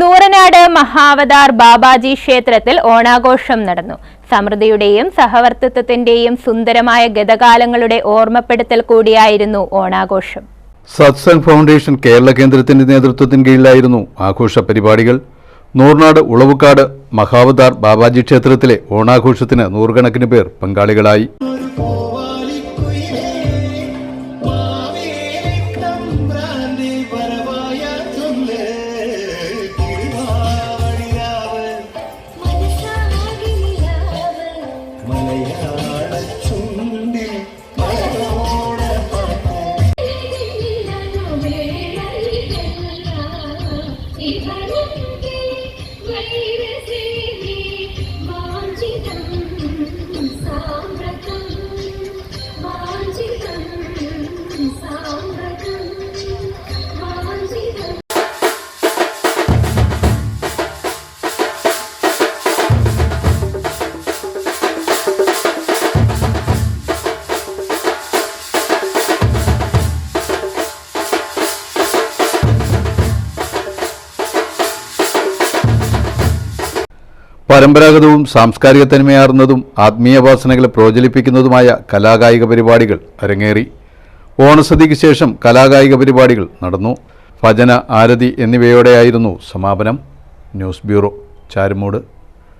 നൂറനാട് മഹാവതാർ ബാബാജി ക്ഷേത്രത്തിൽ ഓണാഘോഷം നടന്നു. സമൃദ്ധിയുടെയും സഹവർത്തിത്വത്തിന്റെയും സുന്ദരമായ ഗതകാലങ്ങളുടെ ഓർമ്മപ്പെടുത്തൽ കൂടിയായിരുന്നു ഓണാഘോഷം. സത്സൻ ഫൗണ്ടേഷൻ കേരള കേന്ദ്രത്തിന്റെ നേതൃത്വത്തിന് കീഴിലായിരുന്നു ആഘോഷ പരിപാടികൾ. നൂർനാട് ഉളവുക്കാട് മഹാവതാർ ബാബാജി ക്ഷേത്രത്തിലെ ഓണാഘോഷത്തിന് നൂറുകണക്കിന് പേർ പങ്കാളികളായി. It പരമ്പരാഗതവും സാംസ്കാരിക തനിമയാർന്നതും ആത്മീയവാസനകളെ പ്രോജ്വലിപ്പിക്കുന്നതുമായ കലാകായിക പരിപാടികൾ അരങ്ങേറി. ഓണസദ്യയ്ക്ക് ശേഷം കലാകായിക പരിപാടികൾ നടന്നു. ഭജന ആരതി എന്നിവയോടെയായിരുന്നു സമാപനം. News bureau Charummood.